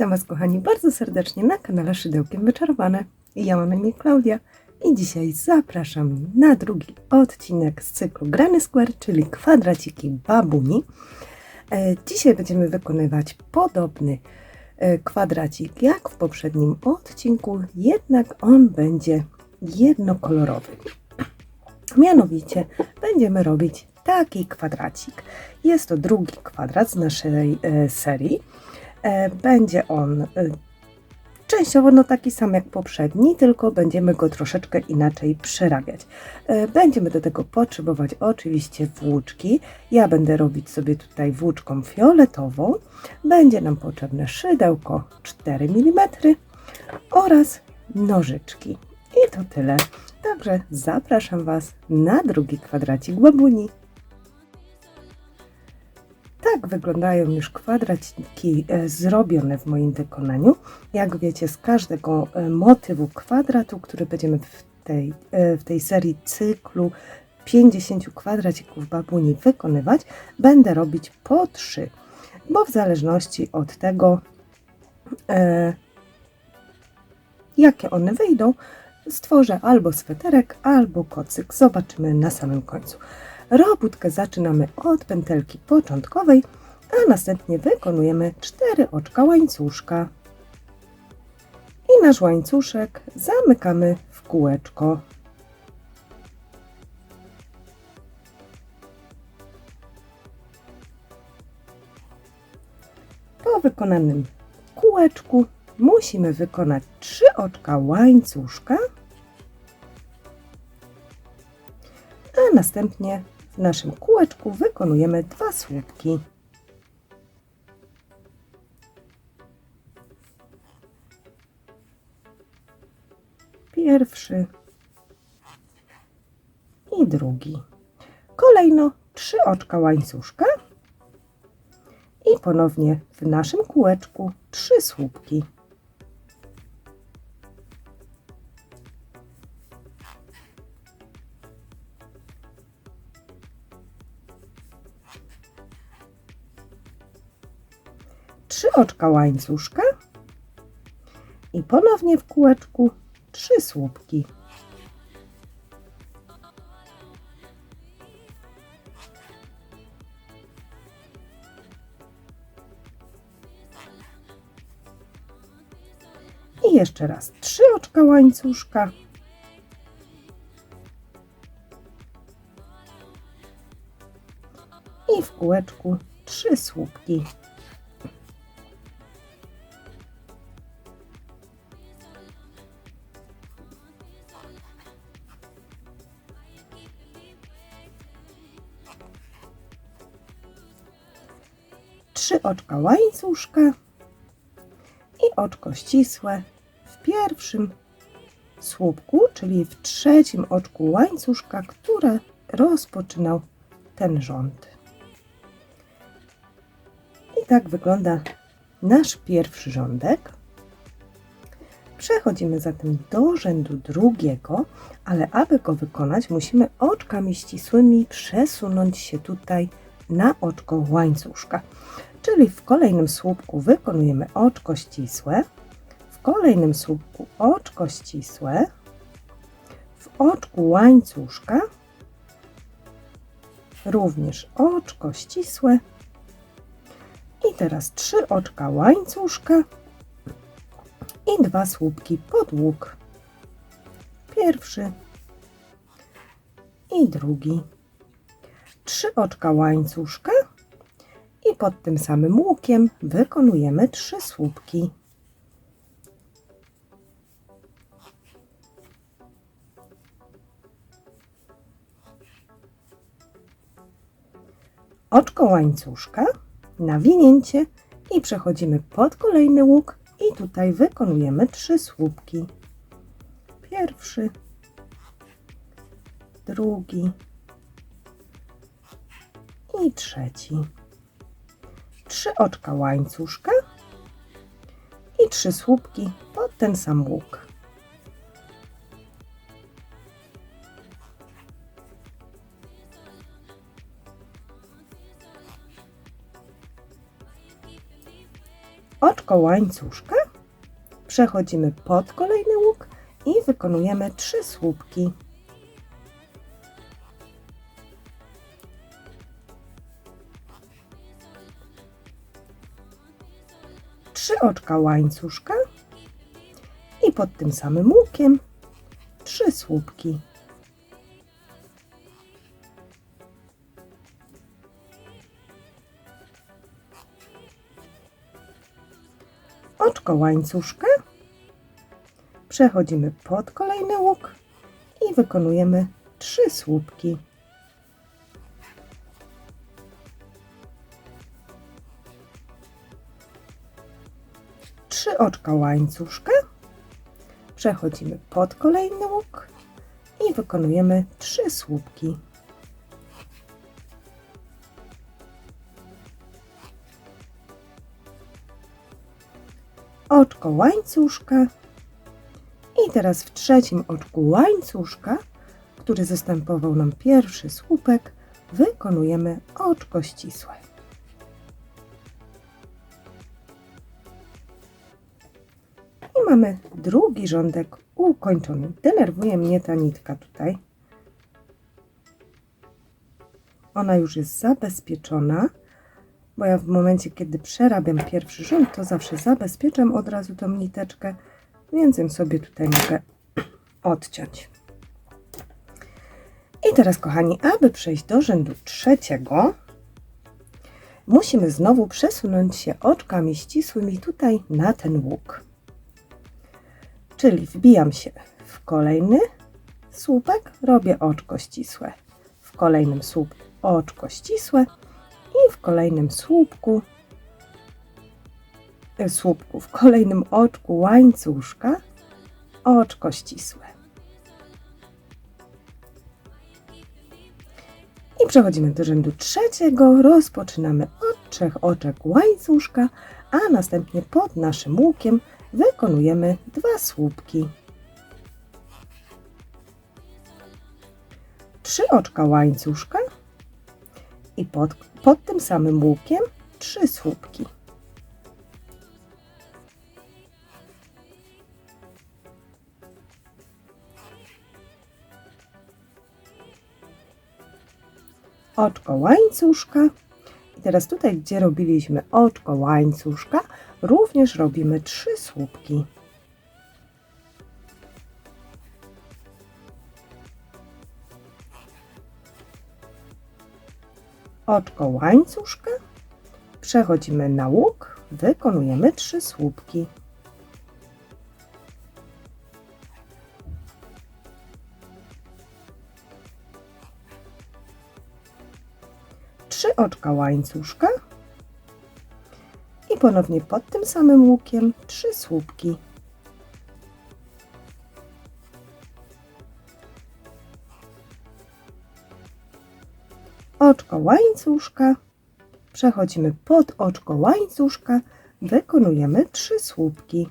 Witam Was kochani bardzo serdecznie na kanale Szydełkiem Wyczarowane. Ja mam na imię Klaudia i dzisiaj zapraszam na drugi odcinek z cyklu Grany Square, czyli kwadraciki babuni. E, Dzisiaj będziemy wykonywać podobny e, kwadracik jak w poprzednim odcinku, jednak on będzie jednokolorowy. Mianowicie będziemy robić taki kwadracik. Jest to drugi kwadrat z naszej e, serii. E, Będzie on e, częściowo no taki sam jak poprzedni, tylko będziemy go troszeczkę inaczej przerabiać. E, Będziemy do tego potrzebować oczywiście włóczki. Ja będę robić sobie tutaj włóczką fioletową. Będzie nam potrzebne szydełko 4 mm oraz nożyczki. I to tyle. Także zapraszam Was na drugi kwadracik babuni. Tak wyglądają już kwadraciki e, zrobione w moim wykonaniu. Jak wiecie, z każdego e, motywu kwadratu, który będziemy w tej, e, w tej serii cyklu 50 kwadracików babuni wykonywać, będę robić po 3, bo w zależności od tego, jakie one wyjdą, stworzę albo sweterek, albo kocyk. Zobaczymy na samym końcu. Robótkę zaczynamy od pętelki początkowej, a następnie wykonujemy 4 oczka łańcuszka. I nasz łańcuszek zamykamy w kółeczko. Po wykonanym kółeczku musimy wykonać 3 oczka łańcuszka, a następnie w naszym kółeczku wykonujemy dwa słupki. Pierwszy i drugi. Kolejno trzy oczka łańcuszka i ponownie w naszym kółeczku trzy słupki. Oczka łańcuszka i ponownie w kółeczku trzy słupki. I jeszcze raz trzy oczka łańcuszka. I w kółeczku trzy słupki. Oczka łańcuszka i oczko ścisłe w pierwszym słupku, czyli w trzecim oczku łańcuszka, które rozpoczynał ten rząd. I tak wygląda nasz pierwszy rządek. Przechodzimy zatem do rzędu drugiego, ale aby go wykonać, musimy oczkami ścisłymi przesunąć się tutaj na oczko łańcuszka. Czyli w kolejnym słupku wykonujemy oczko ścisłe, w kolejnym słupku oczko ścisłe, w oczku łańcuszka również oczko ścisłe i teraz trzy oczka łańcuszka i dwa słupki pod łuk. Pierwszy i drugi. Trzy oczka łańcuszka pod tym samym łukiem wykonujemy trzy słupki. Oczko łańcuszka, nawinięcie i przechodzimy pod kolejny łuk i tutaj wykonujemy trzy słupki. Pierwszy, drugi i trzeci trzy oczka łańcuszka i trzy słupki pod ten sam łuk. oczko łańcuszka, przechodzimy pod kolejny łuk i wykonujemy trzy słupki. Trzy oczka łańcuszka i pod tym samym łukiem trzy słupki. Oczko łańcuszka. Przechodzimy pod kolejny łuk i wykonujemy trzy słupki. Trzy oczka łańcuszka. Przechodzimy pod kolejny łuk i wykonujemy trzy słupki. Oczko łańcuszka. I teraz w trzecim oczku łańcuszka, który zastępował nam pierwszy słupek, wykonujemy oczko ścisłe. Mamy drugi rządek ukończony. Denerwuje mnie ta nitka tutaj. Ona już jest zabezpieczona, bo ja w momencie, kiedy przerabiam pierwszy rząd, to zawsze zabezpieczam od razu tą niteczkę, więc ją sobie tutaj mogę odciąć. I teraz, kochani, aby przejść do rzędu trzeciego, musimy znowu przesunąć się oczkami ścisłymi tutaj na ten łuk. Czyli wbijam się w kolejny słupek, robię oczko ścisłe. W kolejnym słupku oczko ścisłe i w kolejnym słupku, słupku, w kolejnym oczku łańcuszka oczko ścisłe. I przechodzimy do rzędu trzeciego. Rozpoczynamy od trzech oczek łańcuszka, a następnie pod naszym łukiem wykonujemy dwa słupki. Trzy oczka łańcuszka i pod, pod tym samym łukiem trzy słupki. Oczko łańcuszka. I teraz tutaj, gdzie robiliśmy oczko łańcuszka, również robimy trzy słupki. Oczko łańcuszka. Przechodzimy na łuk, wykonujemy trzy słupki. Oczka łańcuszka i ponownie pod tym samym łukiem trzy słupki. Oczko łańcuszka. Przechodzimy pod oczko łańcuszka, wykonujemy trzy słupki.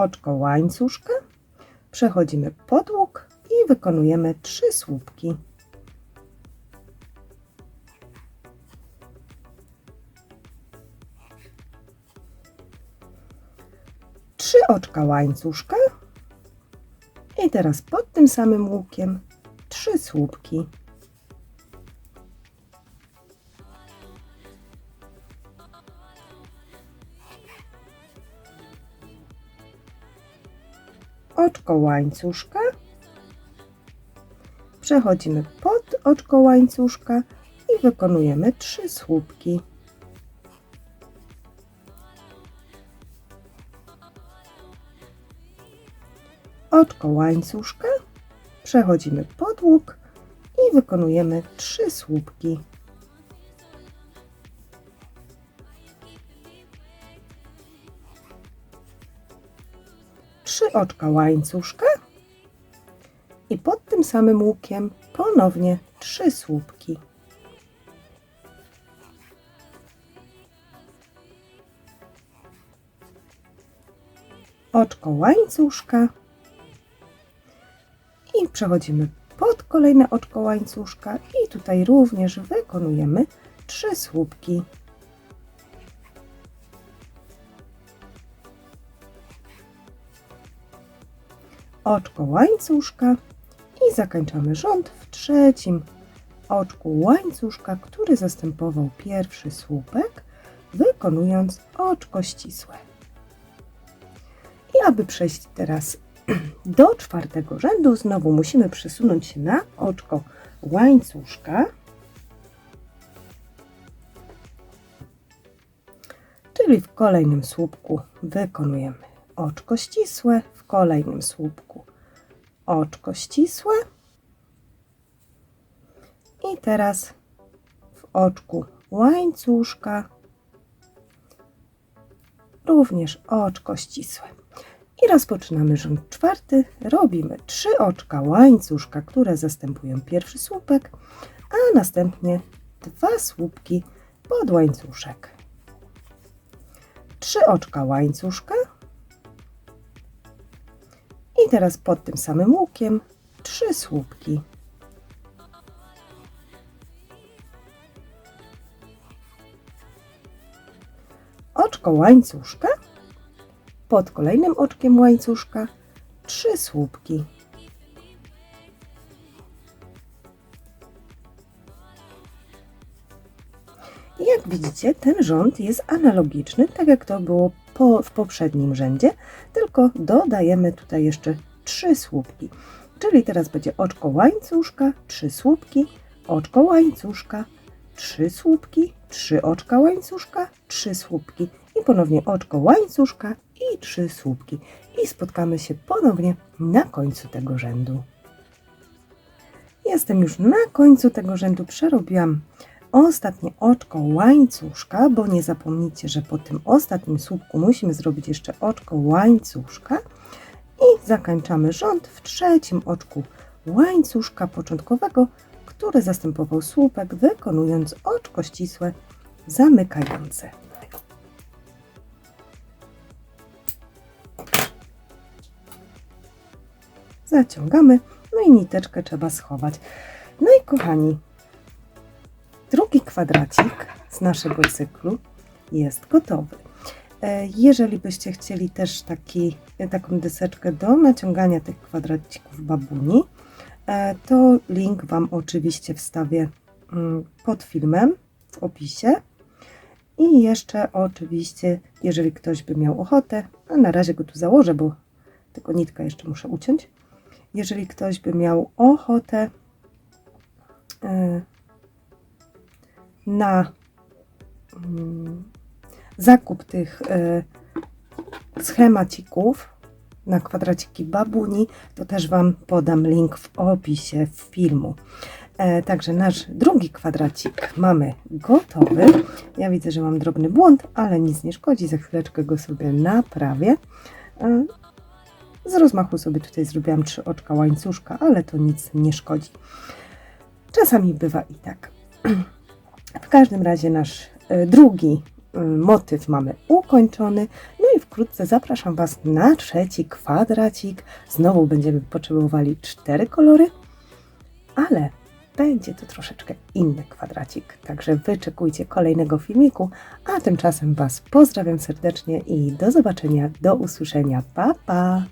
Oczko łańcuszka. Przechodzimy pod łuk i wykonujemy trzy słupki. Trzy oczka łańcuszka. I teraz pod tym samym łukiem trzy słupki. Oczko łańcuszka. Przechodzimy pod oczko łańcuszka i wykonujemy trzy słupki. Oczko łańcuszka. Przechodzimy pod łuk i wykonujemy trzy słupki. Trzy oczka łańcuszka i pod tym samym łukiem ponownie trzy słupki. Oczko łańcuszka i przechodzimy pod kolejne oczko łańcuszka i tutaj również wykonujemy trzy słupki. Oczko łańcuszka i zakończamy rząd w trzecim oczku łańcuszka, który zastępował pierwszy słupek, wykonując oczko ścisłe. I aby przejść teraz do czwartego rzędu, znowu musimy przesunąć się na oczko łańcuszka. Czyli w kolejnym słupku wykonujemy oczko ścisłe, w kolejnym słupku oczko ścisłe i teraz w oczku łańcuszka również oczko ścisłe. I rozpoczynamy rząd czwarty. Robimy trzy oczka łańcuszka, które zastępują pierwszy słupek, a następnie dwa słupki pod łańcuszek. Trzy oczka łańcuszka. I teraz pod tym samym łukiem trzy słupki. Oczko łańcuszka pod kolejnym oczkiem łańcuszka trzy słupki. Jak widzicie, ten rząd jest analogiczny, tak jak to było po, w poprzednim rzędzie, tylko dodajemy tutaj jeszcze trzy słupki. Czyli teraz będzie oczko łańcuszka, trzy słupki, oczko łańcuszka, trzy słupki, trzy oczka łańcuszka, trzy słupki i ponownie oczko łańcuszka i trzy słupki. I spotkamy się ponownie na końcu tego rzędu. Jestem już na końcu tego rzędu. Przerobiłam ostatnie oczko łańcuszka, bo nie zapomnijcie, że po tym ostatnim słupku musimy zrobić jeszcze oczko łańcuszka i zakończamy rząd w trzecim oczku łańcuszka początkowego, który zastępował słupek, wykonując oczko ścisłe zamykające. Zaciągamy, no i niteczkę trzeba schować. No i kochani, drugi kwadracik z naszego cyklu jest gotowy. E, Jeżeli byście chcieli też taki, taką deseczkę do naciągania tych kwadracików babuni, e, to link Wam oczywiście wstawię mm, pod filmem w opisie. I jeszcze oczywiście, jeżeli ktoś by miał ochotę, a na razie go tu założę, bo tylko nitka jeszcze muszę uciąć. Jeżeli ktoś by miał ochotę e, na mm, zakup tych e, schemacików na kwadraciki babuni, to też Wam podam link w opisie filmu. E, także nasz drugi kwadracik mamy gotowy. Ja widzę, że mam drobny błąd, ale nic nie szkodzi. Za chwileczkę go sobie naprawię. E, z rozmachu sobie tutaj zrobiłam trzy oczka łańcuszka, ale to nic nie szkodzi. Czasami bywa i tak. W każdym razie nasz e, drugi motyw mamy ukończony. No i wkrótce zapraszam Was na trzeci kwadracik. Znowu będziemy potrzebowali cztery kolory, ale będzie to troszeczkę inny kwadracik. Także wyczekujcie kolejnego filmiku, a tymczasem Was pozdrawiam serdecznie i do zobaczenia, do usłyszenia. Pa, pa!